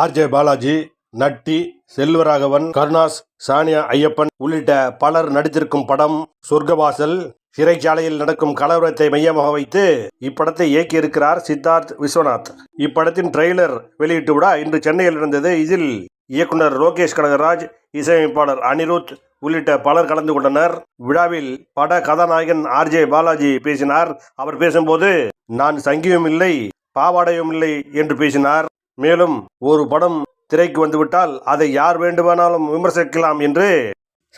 RJ Balaji Natty Selvaraghavan Karunas Saniya Ayyappan உள்ளிட்ட பலர் நடித்திருக்கும் படம் சொர்க்கவாசல். சிறைச்சாலையில் நடக்கும் கலவரத்தை மையமாக வைத்து இப்படத்தை இயக்கியிருக்கிறார் சித்தார்த் விஸ்வநாத். இப்படத்தின் ட்ரெய்லர் வெளியிட்டு விட இன்று சென்னையில் நடந்தது. இதில் இயக்குனர் லோகேஷ் கனகராஜ் இசையமைப்பாளர் அனிருத் உள்ளிட்ட பலர் கலந்து கொண்டனர். விழாவில் பட கதாநாயகன் ஆர்ஜே பாலாஜி பேசினார். அவர் பேசும்போது நான் சங்கியும் இல்லை பாவாடையும் இல்லை என்று பேசினார். மேலும் ஒரு படம் திரைக்கு வந்துவிட்டால் அதை யார் வேண்டுமானாலும் விமர்சிக்கலாம் என்று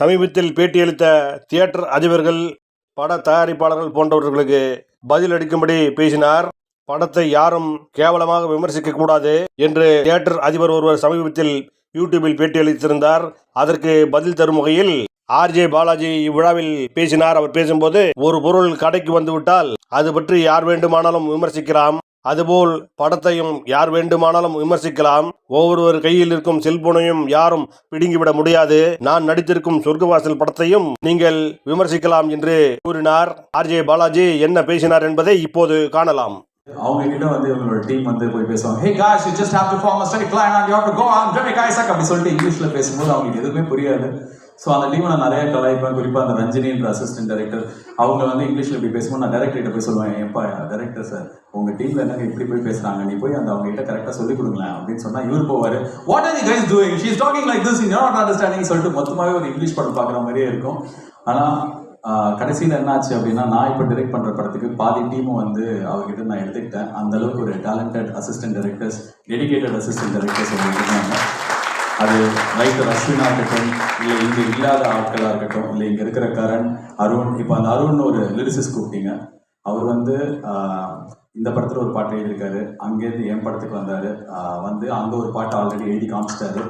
சமீபத்தில் பேட்டியளித்த தியேட்டர் அதிபர்கள் பட தயாரிப்பாளர்கள் போன்றவர்களுக்கு பதிலளிக்கும்படி பேசினார். படத்தை யாரும் கேவலமாக விமர்சிக்க கூடாது என்று தியேட்டர் அதிபர் ஒருவர் சமீபத்தில் யூடியூபில் பேட்டியளித்திருந்தார். அதற்கு பதில் தரும் வகையில் ஆர்ஜே பாலாஜி இவ்விழாவில் பேசினார். அவர் பேசும்போது ஒரு பொருள் கடைக்கு வந்துவிட்டால் அது பற்றி யார் வேண்டுமானாலும் விமர்சிக்கலாம். அதுபோல் படத்தையும் யார் வேண்டுமானாலும் விமர்சிக்கலாம். ஒவ்வொருவர் கையில் இருக்கும் செல்போனையும் யாரும் பிடுங்கிவிட முடியாது. நான் நடித்திருக்கும் சொர்க்கவாசல் படத்தையும் நீங்கள் விமர்சிக்கலாம் என்று கூறினார். ஆர்ஜே பாலாஜி என்ன பேசினார் என்பதை இப்போது காணலாம். அவங்க கிட்ட வந்து இவங்களோட டீம் வந்து போய் பேசுவாங்க. Hey guys you just have to form a study plan and you have to go on very guys அப்படி சொல்லிட்டு இங்கிலீஷ்ல பேசும்போது அவங்களுக்கு எதுவுமே புரியாது. ஸோ அந்த டீமை நான் நிறைய கலாய்ப்பேன் குறிப்பாக அந்த ரஞ்சினின்ற அசிஸ்டன்ட் டைரக்டர் அவங்க வந்து இங்கிலீஷ்ல இப்படி பேசும்போது நான் டேரக்டர்கிட்ட போய் சொல்லுவேன் எப்பா டேரக்டர் சார் உங்கள் டீமில் என்னங்க இப்படி போய் பேசுறாங்க? நீ போய் அந்த அவங்க கிட்ட கரெக்டாக சொல்லி கொடுங்களேன் அப்படின்னு சொன்னால் இவர் போவார். What are you guys doing she's talking like this in not understanding சொல்லிட்டு மொத்தமாகவே ஒரு இங்கிலீஷ் படம் பார்க்குற மாதிரியே இருக்கும். ஆனால் கடைசியில் என்னாச்சு என்ன ஆச்சு அப்படின்னா நான் இப்போ டிரெக்ட் பண்ணுற படத்துக்கு பாதி டீமும் வந்து அவர்கிட்ட நான் எடுத்துக்கிட்டேன். அந்த அளவுக்கு ஒரு talented assistant directors dedicated assistant directors அவங்க இருந்தாங்க அது ரைட்டர் அஸ்வினா இருக்கட்டும் இல்லை இங்கே இல்லாத ஆட்களாக இருக்கட்டும் இல்லை இங்கே இருக்கிற கரண் அருண் இப்போ அந்த அருண் ஒரு லிரிசிஸ் கூப்பிட்டீங்க. அவர் வந்து இந்த படத்தில் ஒரு பாட்டு எழுதியிருக்காரு. அங்கேருந்து என் படத்துக்கு வந்தார். வந்து அங்கே ஒரு பாட்டு ஆல்ரெடி எழுதி காமிச்சிட்டாரு.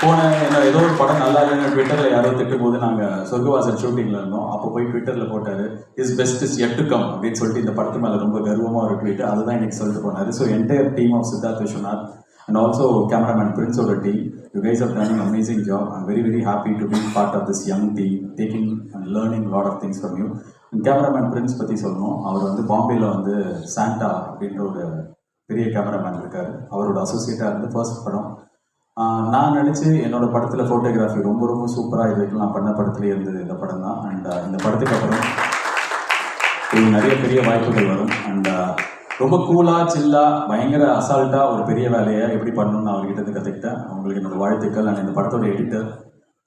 போன என்ன ஏதோ ஒரு படம் நல்லா இல்லைன்னு ட்விட்டரில் யாரோ திட்டும் போது நாங்கள் சொர்க்கவாசல் ஷூட்டிங்கில் இருந்தோம். அப்போ போய் ட்விட்டரில் போட்டார் is best is yet to come அப்படின்னு சொல்லிட்டு இந்த படத்து மேலே ரொம்ப கர்வமாக ஒரு ட்வீட் அதுதான் இன்னைக்கு சொல்லிட்டு போனார். So entire team of Siddharth Viswanath and also cameraman பிரின்ஸோட team you guys are turning amazing job I'm very very happy to be part of this young team taking and learning lot of things from you cameraman Prince பற்றி சொல்லணும். அவர் வந்து பாம்பேயில் வந்து Santa அப்படின்ற ஒரு பெரிய cameraman இருக்கார். அவரோட அசோசியேட்டாக இருந்து ஃபர்ஸ்ட் படம். நான் நினச்சி என்னோட படத்தில் ஃபோட்டோகிராஃபி ரொம்ப ரொம்ப சூப்பராக இது நான் பண்ண படத்துலேயே இருந்தது இந்த படம் தான். அண்ட் இந்த படத்துக்கு அப்புறம் இது நிறைய பெரிய வாய்ப்புகள் வரும். அண்ட் ரொம்ப கூலாக சில்லாக பயங்கர அசால்ட்டாக ஒரு பெரிய வேலையை எப்படி பண்ணணும்னு அவர்கிட்ட இருந்து கற்றுக்கிட்டேன் அவங்களுக்கு என்னோட வாழ்த்துக்கள். நான் இந்த படத்தோட எடிட்டர்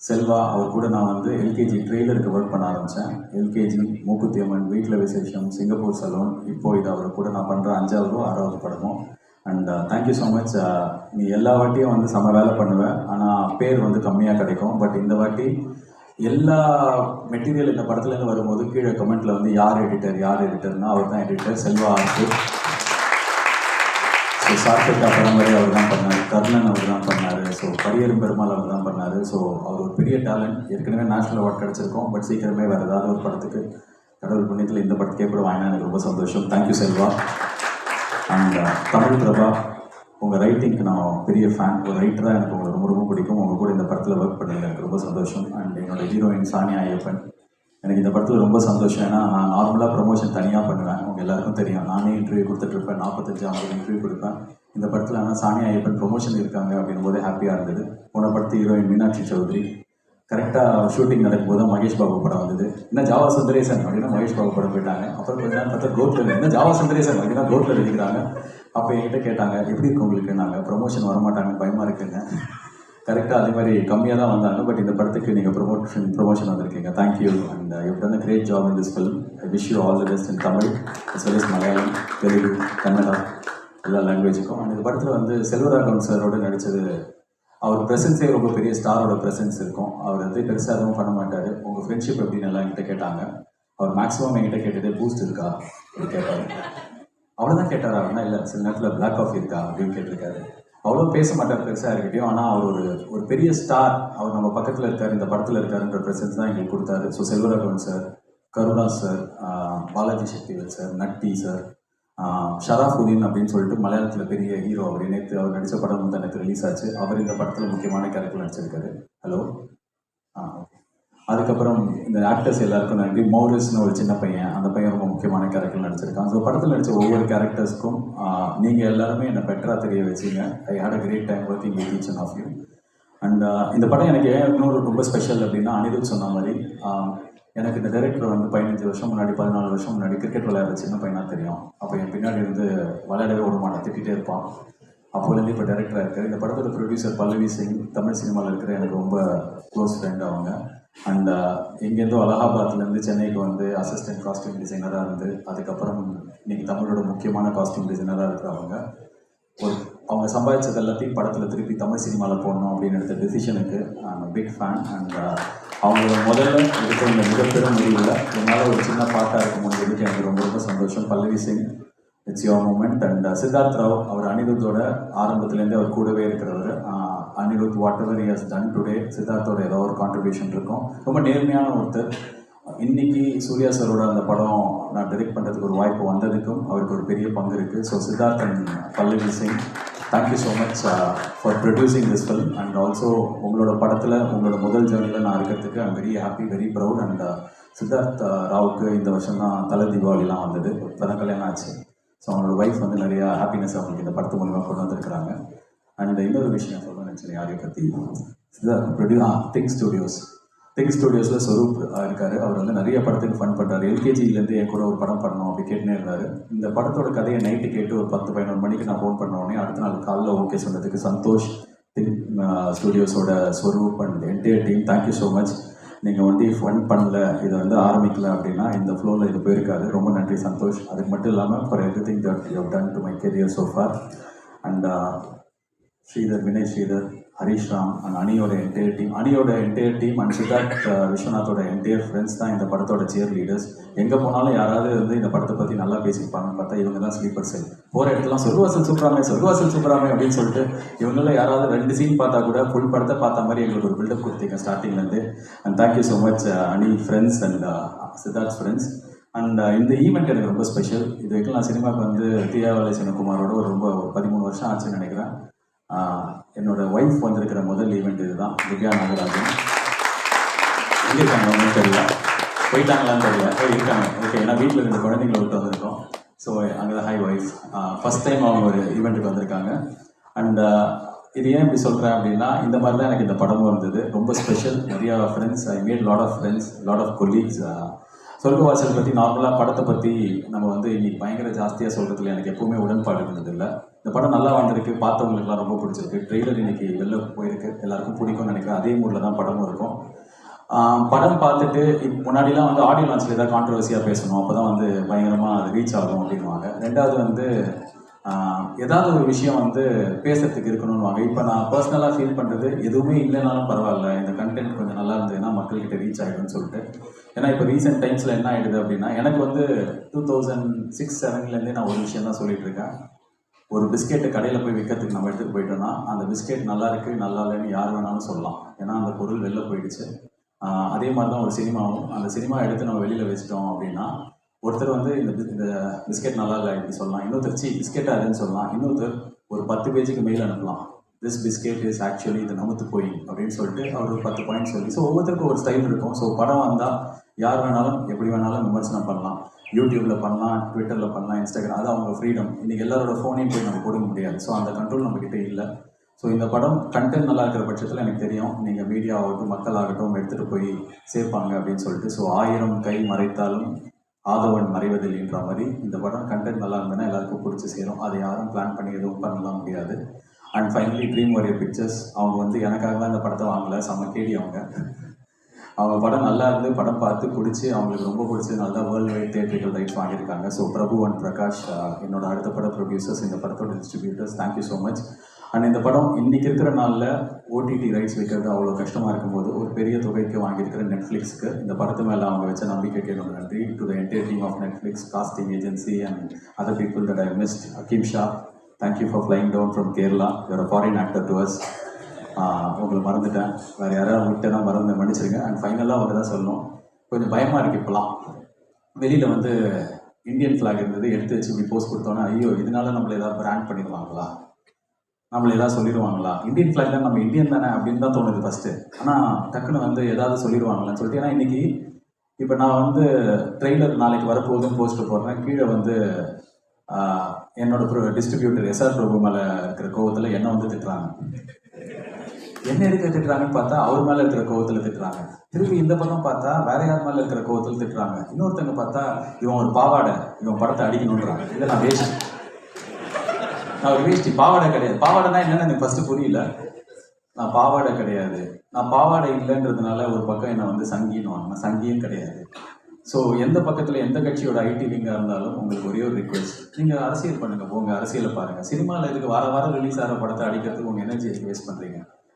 செல்வா அவர் கூட நான் வந்து எல்கேஜி ட்ரெய்லருக்கு ஒர்க் பண்ண ஆரம்பித்தேன் எல்கேஜி மூக்குத்தி அம்மன் வீட்டில் விசேஷம் சிங்கப்பூர் சலூன் இப்போ இது அவர் கூட நான் பண்ணுற அஞ்சாவதோ ஆறாவது படமும். அண்ட் தேங்க்யூ ஸோ மச் நீ எல்லா வாட்டியும் வந்து செம வேலை பண்ணுவேன் ஆனால் பேர் வந்து கம்மியாக கிடைக்கும். பட் இந்த வாட்டி எல்லா மெட்டீரியல் இந்த படத்துலேருந்து வரும்போது கீழே கமெண்ட்டில் வந்து யார் எடிட்டர் யார் எடிட்டர்னா அவர் தான் எடிட்டர் செல்வா ஆர்ட்டு சார்பேட்டா பரம்பரை அவர் தான் பண்ணார். கர்ணன் அவர் தான் பண்ணார். ஸோ பரியரும் பெருமாள் அவர் தான் பண்ணார். ஸோ அவர் ஒரு பெரிய டேலண்ட் ஏற்கனவே நேஷனல் அவார்ட் கிடச்சிருக்கோம். பட் சீக்கிரமே வேறு ஏதாவது ஒரு படத்துக்கு கடவுள் புண்ணியத்தில் இந்த படத்துக்கே கூட வாங்கினா எனக்கு ரொம்ப சந்தோஷம். Thank you Selva. And uh, Tamil Prabha உங்கள் ரைட்டிங்க்கு நான் பெரிய ஃபேன் ஒரு ரைட்டராக எனக்கு உங்களுக்கு ரொம்ப ரொம்ப பிடிக்கும். உங்கள் கூட இந்த படத்தில் ஒர்க் பண்ணது எனக்கு ரொம்ப சந்தோஷம். அண்ட் என்னோட ஹீரோயின் சானியா ஐயப்பன். எனக்கு இந்த படத்தில் ரொம்ப சந்தோஷம். ஏன்னா நான் நார்மலாக ப்ரொமோஷன் தனியாக பண்ணுவேன். உங்கள் எல்லாருக்கும் தெரியும். நானே இன்டர்வியூ கொடுத்துட்ருப்பேன் நாற்பத்தஞ்சு ஐம்பது இன்டர்வியூ கொடுப்பேன். இந்த படத்தில் ஆனால் சானியா ஐயப்பன் ப்ரொமோஷன் இருக்காங்க அப்படின்னும் போது ஹாப்பியாக இருந்தது. போன படத்து ஹீரோயின் மீனாட்சி சௌத்ரி. கரெக்டாக ஷூட்டிங் நடக்கும்போது மகேஷ் பாபு படம் வந்தது. என்ன ஜாவா சுந்தரேசன் அப்படின்னா மகேஷ் பாபு படம் போயிட்டாங்க. அப்புறம் கொஞ்ச நேரம் பார்த்தா கோட்ல என்ன ஜாவா சுந்தரேசன் அப்படின்னா கோட்ல எழுதிக்கிறாங்க அப்போ என்கிட்ட கேட்டாங்க எப்படி இருக்கு உங்களுக்கு? நாங்கள் ப்ரொமோஷன் வரமாட்டாங்க பயமாக இருக்குங்க. கரெக்டாக அதே மாதிரி கம்மியாக தான் வந்தாங்க. பட் இந்த படத்துக்கு நீங்கள் ப்ரொமோஷன் ப்ரொமோஷன் வந்திருக்கீங்க. Thank you and you done a great job in this film I wish you all the best in Tamil as well as Malayalam Telugu Kannada எல்லா லாங்குவேஜுக்கும் அண்ட் இந்த படத்தில் வந்து செல்வராகவன் சாரோட நடித்தது அவர் ப்ரெசன்ஸே ரொம்ப பெரிய ஸ்டாரோட ப்ரெசன்ஸ் இருக்கும். அவர் வந்து பெருசாக எதுவும் பண்ண மாட்டார். உங்கள் ஃப்ரெண்ட்ஷிப் அப்படின்னு எல்லாம் என்கிட்ட கேட்டாங்க. அவர் மேக்ஸிமம் என்கிட்ட கேட்டதே பூஸ்ட் இருக்கா? அப்படின்னு கேட்டார். தான் கேட்டார்? அப்படின்னா இல்லை சில நேரத்தில் பிளாக் ஆஃப் இருக்கா? அப்படின்னு கேட்டிருக்காரு. அவ்வளோ பேச மாட்டார் பெருசாக இருக்கட்டும் ஆனால் அவர் ஒரு ஒரு பெரிய ஸ்டார் அவர் நம்ம பக்கத்தில் இருக்கார் இந்த படத்தில் இருக்காருன்ற ப்ரெசன்ஸ் தான் எங்களுக்கு கொடுத்தாரு. So Selvaraghavan sir Karuna sir Balaji Sakthivel sir Natty sir ah Sharafudheen அப்படின்னு சொல்லிட்டு மலையாளத்தில் பெரிய ஹீரோ அவர் நேற்று அவர் நடித்த படம் வந்து எனக்கு ரிலீஸ் ஆச்சு. அவர் இந்த படத்தில் முக்கியமான கேரக்டர் நடிச்சிருக்காரு. ஹலோ ஆ அதுக்கப்புறம் இந்த ஆக்டர்ஸ் எல்லாருக்கும் நன்றி. மௌரிஸ்னு ஒரு சின்ன பையன் அந்த பையன் ரொம்ப முக்கியமான கேரக்டர் நடிச்சிருக்கான். ஸோ படத்தில் நடித்த ஒவ்வொரு கேரக்டர்ஸ்க்கும் நீங்கள் எல்லாருமே என்னை பெட்டராக தெரிய வச்சீங்க. I had a great time working with each and of you and இந்த படம் எனக்கு ஏன் இன்னொரு ரொம்ப ஸ்பெஷல் அப்படின்னா அனிருத் சொன்ன மாதிரி எனக்கு இந்த டைரக்டர் வந்து பதினஞ்சு வருஷம் முன்னாடி பதினாலு வருஷம் முன்னாடி கிரிக்கெட் விளையாடுற சின்ன பையனாக தெரியும். அப்போ என் பின்னாடி இருந்து விளையாடவே விட திட்டிகிட்டே இருப்பான். அப்போலேருந்து இப்போ டைரக்டராக இருக்கார். இந்த படத்தோட ப்ரொடியூசர் பல்லவி சிங் தமிழ் சினிமாவில் இருக்கிற எனக்கு ரொம்ப க்ளோஸ் ஃப்ரெண்ட் அவங்க. அண்ட் எங்கேருந்தோ uh, அலகாபாத்லேருந்து சென்னைக்கு வந்து அசிஸ்டன்ட் காஸ்டியூம் டிசைனராக இருந்து அதுக்கப்புறம் இன்னைக்கு தமிழோட முக்கியமான காஸ்டியூம் டிசைனராக இருக்கிறவங்க ஒரு அவங்க சம்பாதிச்சது எல்லாத்தையும் படத்தில் திருப்பி தமிழ் சினிமாவில் போடணும் அப்படின்னு எடுத்த டெசிஷனுக்கு பிக் ஃபேன் அண்ட் அவங்களோட முதல்ல எடுத்த இந்த மிகப்பெரும் முடிவில் என்னால் ஒரு சின்ன பாட்டாக இருக்க முடிஞ்சதுக்கு எனக்கு ரொம்ப ரொம்ப சந்தோஷம். Pallavi Singh it's your moment and Siddharth Rao அவர் அனிருத்தோட ஆரம்பத்துலேருந்தே அவர் கூடவே இருக்கிறவர். Anirudh whatever has done today சித்தார்த்தோட ஏதோ ஒரு கான்ட்ரிபியூஷன் இருக்கும். ரொம்ப நேர்மையான ஒருத்தர். இன்னைக்கு சூர்யா சரோட அந்த படம் நான் டிரெக்ட் பண்ணுறதுக்கு ஒரு வாய்ப்பு வந்ததுக்கும் அவருக்கு ஒரு பெரிய பங்கு இருக்குது so Siddharth and Pallavi Singh thank you so much for producing this film and also உங்களோட படத்தில் உங்களோட முதல் ஜேர்னியில் நான் இருக்கிறதுக்கு I'm very happy very proud and Siddharth ராவுக்கு இந்த வருஷம் தான் தலை தீபாவளிலாம் வந்தது. இப்போ தான் கல்யாணம் ஆச்சு. ஸோ அவங்களோட ஒய்ஃப் வந்து நிறையா ஹாப்பினஸ் அவங்களுக்கு இந்த படத்து மூலிமா கொண்டு வந்திருக்கிறாங்க. அண்ட் இன்னொரு விஷயம் சொல்ல நினச்சேன் யாரையும் பற்றி ப்ரொடியூ திங்க் ஸ்டுடியோஸ் திங்க் ஸ்டுடியோஸில் ஸ்வரூப் இருக்காரு. அவர் வந்து நிறைய படத்துக்கு ஃபன் பண்ணுறாரு எல்கேஜிலேருந்து என் கூட ஒரு படம் பண்ணணும் அப்படி கேட்டுனே இருந்தார். இந்த படத்தோட கதையை நைட்டு கேட்டு ஒரு பத்து பதினொரு மணிக்கு நான் ஃபோன் பண்ண உடனே அடுத்த நாள் காலைல ஓகே சொன்னதுக்கு Santhosh think ஸ்டுடியோஸோட Swaroop and entire team thank you so much நீங்கள் வந்து ஃபன் பண்ணல இதை வந்து ஆரம்பிக்கல அப்படின்னா இந்த ஃப்ளோவில் இது போயிருக்காது. ரொம்ப நன்றி சந்தோஷ். அதுக்கு மட்டும் இல்லாமல் for everything that you done to my career so and Sridhar Vinay Sridhar Harish Ram and அணியோட என்டையர் டீம் அணியோட என்டையர் டீம் அண்ட் சித்தார்த் விஸ்வநாத்தோட என்டையர் ஃப்ரெண்ட்ஸ் தான் இந்த படத்தோட சேர் லீடர்ஸ் எங்கே போனாலும் யாராவது வந்து இந்த படத்தை பற்றி நல்லா பேசியிருப்பாங்கன்னு பார்த்தா இவங்க தான் ஸ்லீப்பர் செல் போகிற இடத்துலாம் சொர்வாசல் சூப்பராமே சொர்வாசல் சூப்பராமே அப்படின்னு சொல்லிட்டு இவங்கள யாராவது ரெண்டு சீன் பார்த்தா கூட ஃபுல் படத்தை பார்த்த மாதிரி எங்களுக்கு ஒரு பில்டப் கொடுத்தீங்க ஸ்டார்டிங்லேருந்து and thank you so much Ani friends and Siddharth friends and இந்த ஈவெண்ட் எனக்கு ரொம்ப ஸ்பெஷல் இது வரைக்கும் நான் சினிமாவுக்கு வந்து தியாவலை சிவகுமாரோட ஒரு ரொம்ப ஒரு பதிமூணு வருஷம் ஆச்சுன்னு நினைக்கிறேன். என்னோட ஒய்ஃப் வந்திருக்கிற முதல் ஈவெண்ட் இதுதான். திவ்யா நாகராஜன். எங்கே இருக்காங்க? ஒன்றும் தெரியல. போயிட்டாங்களான்னு தெரியல. போய் இருக்காங்க. ஓகே ஏன்னா வீட்டில் ரெண்டு குழந்தைங்களை விட்டு வந்திருக்கோம். ஸோ அங்கே தான் ஒய்ஃப் ஃபஸ்ட் டைம் அவங்க ஒரு ஈவெண்ட்டுக்கு வந்திருக்காங்க. அண்ட் இது ஏன் இப்படி சொல்கிறேன் அப்படின்னா இந்த மாதிரி தான் எனக்கு இந்த படமும் இருந்தது. ரொம்ப ஸ்பெஷல் நிறையா friends I made lot of friends lot of colleagues சொல்கவாசல் பற்றி நார்மலாக படத்தை பற்றி நம்ம வந்து இன்னைக்கு பயங்கர ஜாஸ்தியாக சொல்கிறதுல எனக்கு எப்பவுமே உடன்பாடு இருந்ததில்லை. இந்த படம் நல்லா வந்திருக்கு பார்த்தவங்களுக்குலாம் ரொம்ப பிடிச்சிருக்கு. ட்ரெய்லர் இன்னைக்கு வெளில போயிருக்கு எல்லாருக்கும் பிடிக்கும்னு நினைக்கிறேன். அதே மூடில் தான் படமும் இருக்கும். படம் பார்த்துட்டு இப்போ முன்னாடிலாம் வந்து ஆடியோ லான்ச்சில் ஏதாவது கான்ட்ரவர்சியாக பேசணும். அப்போ தான் வந்து பயங்கரமாக அது ரீச் ஆகும் அப்படின்வாங்க ரெண்டாவது வந்து ஏதாவது ஒரு விஷயம் வந்து பேசுறதுக்கு இருக்கணும்னுவாங்க. இப்போ நான் பர்சனலாக ஃபீல் பண்ணுறது எதுவுமே இல்லைனாலும் பரவாயில்ல. இந்த கண்டென்ட் கொஞ்சம் நல்லா இருந்ததுன்னா மக்கள்கிட்ட ரீச் ஆகிடும்னு சொல்லிட்டு. ஏன்னா இப்போ ரீசெண்ட் டைம்ஸில் என்ன ஆகிடுது அப்படின்னா எனக்கு வந்து டூ தௌசண்ட் சிக்ஸ் செவன்லேருந்தே நான் ஒரு விஷயம் தான் சொல்லிட்டு இருக்கேன். ஒரு பிஸ்கெட்டை கடையில் போய் விற்கிறதுக்கு நம்ம எடுத்துகிட்டு போயிட்டோம்னா அந்த பிஸ்கெட் நல்லா இருக்குது நல்லா இல்லைன்னு யார் வேணாலும் சொல்லலாம். ஏன்னா அந்த பொருள் வெளில போயிடுச்சு. அதே மாதிரி தான் ஒரு சினிமாவும். அந்த சினிமா எடுத்து நம்ம வெளியில் வச்சிட்டோம் அப்படின்னா ஒருத்தர் வந்து இந்த இந்த பிஸ்கெட் நல்லா இல்லை இப்படி சொல்லலாம். இன்னொருத்தர் சி பிஸ்கெட்டாக அதுன்னு சொல்லலாம். இன்னொருத்தர் ஒரு பத்து பேஜுக்கு மெயில் அனுப்பலாம். திஸ் பிஸ்கெட் இஸ் ஆக்சுவலி இது நமுத்து போய் அப்படின்னு சொல்லிட்டு அவர் ஒரு பத்து பாயிண்ட் சொல்லி ஸோ ஒவ்வொருத்தருக்கும் ஒரு ஸ்டைல் இருக்கும். ஸோ படம் வந்தால் யார் வேணாலும் எப்படி வேணாலும் விமர்சனம் பண்ணலாம். யூடியூப்ல பண்ணலாம் ட்விட்டரில் பண்ணலாம் இன்ஸ்டாகிராம் அது அவங்க ஃப்ரீடம் இன்னைக்கு எல்லாரோட ஃபோனையும் போய் நம்ம கொடுக்க முடியாது. ஸோ அந்த கண்ட்ரோல் நம்மக்கிட்ட இல்லை. ஸோ இந்த படம் கண்டென்ட் நல்லா இருக்கிற பட்சத்தில் எனக்கு தெரியும். நீங்கள் மீடியா ஆகட்டும் எடுத்துகிட்டு போய் சேர்ப்பாங்க அப்படின்னு சொல்லிட்டு. ஸோ ஆயிரம் கை மறைத்தாலும் ஆதவன் மறைவதில்லைன்ற மாதிரி இந்த படம் கண்டென்ட் நல்லா இருந்ததுன்னா எல்லாருக்கும் பிடிச்சி சேரும். அதை யாரும் பிளான் பண்ணி எதுவும் பண்ணலாம் முடியாது. And finally Dream Warrior Pictures அவங்க வந்து எனக்காக தான் இந்த படத்தை வாங்கலை. செம்ம கேடி அவங்க. அவங்க படம் நல்லா இருந்து படம் பார்த்து பிடிச்சி அவங்களுக்கு ரொம்ப பிடிச்சி நல்லா வேர்ல்டு வைட் தேட்டரிக்கல் ரைட்ஸ் வாங்கியிருக்காங்க. ஸோ பிரபு அண்ட் பிரகாஷ் என்னோட அடுத்த பட ப்ரொடியூசர்ஸ் இந்த படத்தோட distributors thank you so much and இந்த படம் இன்னைக்கு இருக்கிற நாளில் ஓடிடி ரைட்ஸ் வைக்கிறது அவ்வளோ கஷ்டமாக இருக்கும்போது ஒரு பெரிய தொகைக்கு வாங்கியிருக்கிற நெட்ஃப்ளிக்ஸ்க்கு இந்த படத்து மேலே அவங்க வச்ச நம்பிக்கைக்கு என்னோட நன்றி. To the entire team of Netflix casting agency and other people that I missed Hakeem Shah thank you for flying down from Kerala you're a foreign actor to us உங்களை மறந்துட்டேன். வேறு யாராவது விட்டேன்னா மறந்து மன்னிச்சிருங்க அண்ட் ஃபைனலாக அவங்க தான் சொல்லணும். கொஞ்சம் பயமாக இருக்குது இப்போலாம் வெளியில் வந்து இந்தியன் ஃப்ளாக் இருந்தது எடுத்து வச்சு இப்படி போஸ்ட் கொடுத்தோன்னா ஐயோ இதனால நம்மளை ஏதாவது பிராண்ட் பண்ணிடுவாங்களா? நம்மள ஏதாவது சொல்லிடுவாங்களா? இந்தியன் ஃப்ளாக் தான் நம்ம இந்தியன் தானே அப்படின்னு தான் தோணுது ஃபஸ்ட்டு ஆனால் டக்குன்னு வந்து ஏதாவது சொல்லிடுவாங்களான்னு சொல்லிட்டு ஏன்னா இன்னைக்கு இப்போ நான் வந்து ட்ரெய்லர் நாளைக்கு வரப்போகுதுன்னு போஸ்ட்டு போடுறேன். கீழே வந்து என்னோட ப்ரோ டிஸ்ட்ரிபியூட்டர் எஸ்ஆர் பிரபு மேலே இருக்கிற கோவத்தில் என்ன வந்து திட்டுறாங்க. என்ன எதுக்கு திட்டுறாங்கன்னு பார்த்தா அவர் மேலே இருக்கிற கோவத்தில் திட்டுறாங்க. திரும்பி இந்த பக்கம் பார்த்தா வேற யார் மேலே இருக்கிற கோவத்தில் திட்டுறாங்க. இன்னொருத்தங்க பார்த்தா இவன் ஒரு பாவாடை இவன் படத்தை அடிக்கணுன்றாங்க இதெல்லாம் வேஸ்ட். நான் ஒரு வேஷ்டி பாவாடை கிடையாது. பாவாடைனா என்னன்னு எனக்கு ஃபர்ஸ்ட் புரியல. நான் பாவாடை கிடையாது. நான் பாவாடை இல்லைன்றதுனால ஒரு பக்கம் என்னை வந்து சங்கின்னு நான் சங்கியும் கிடையாது. ஸோ எந்த பக்கத்தில் எந்த கட்சியோட ஐடி விங்காக இருந்தாலும் உங்களுக்கு ஒரே ஒரு ரிக்வெஸ்ட் நீங்கள் அரசியல் பண்ணுங்க. போங்க. அரசியலை பாருங்கள் சினிமாவில் இதுக்கு வார வாரம் ரிலீஸ் ஆகிற படத்தை அடிக்கிறதுக்கு உங்கள் எனர்ஜி வேஸ்ட் பண்ணுறீங்க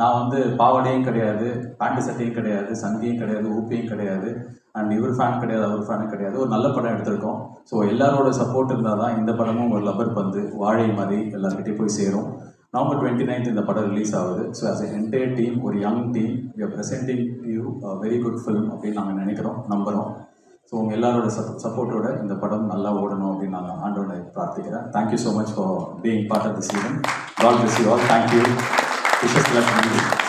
நான் வந்து பாவாடையும் கிடையாது பேண்ட் சட்டையும் கிடையாது சங்கியும் கிடையாது ஊப்பியும் கிடையாது அண்ட் இவர் ஃபேன் கிடையாது அவர் ஃபேனும் கிடையாது. ஒரு நல்ல படம் எடுத்திருக்கோம். ஸோ எல்லாரோட சப்போர்ட் இருந்தால் தான் இந்த படமும் ஒரு லப்பர் பந்து வாழை மாதிரி எல்லாருக்கிட்டே போய் சேரும். நவம்பர் டுவெண்ட்டி நைன்த் இந்த படம் ரிலீஸ் ஆகுது. So as a entire team ஒரு young team we are presenting you very good film அப்படின்னு நாங்கள் நினைக்கிறோம் நம்புகிறோம் ஸோ உங்கள் எல்லாரோட சப் சப்போர்ட்டோட இந்த படம் நல்லா ஓடணும் அப்படின்னு நான் ஆண்டோட பிரார்த்திக்கிறேன். Thank you so much for being part of the season God bless you all thank you wishes luck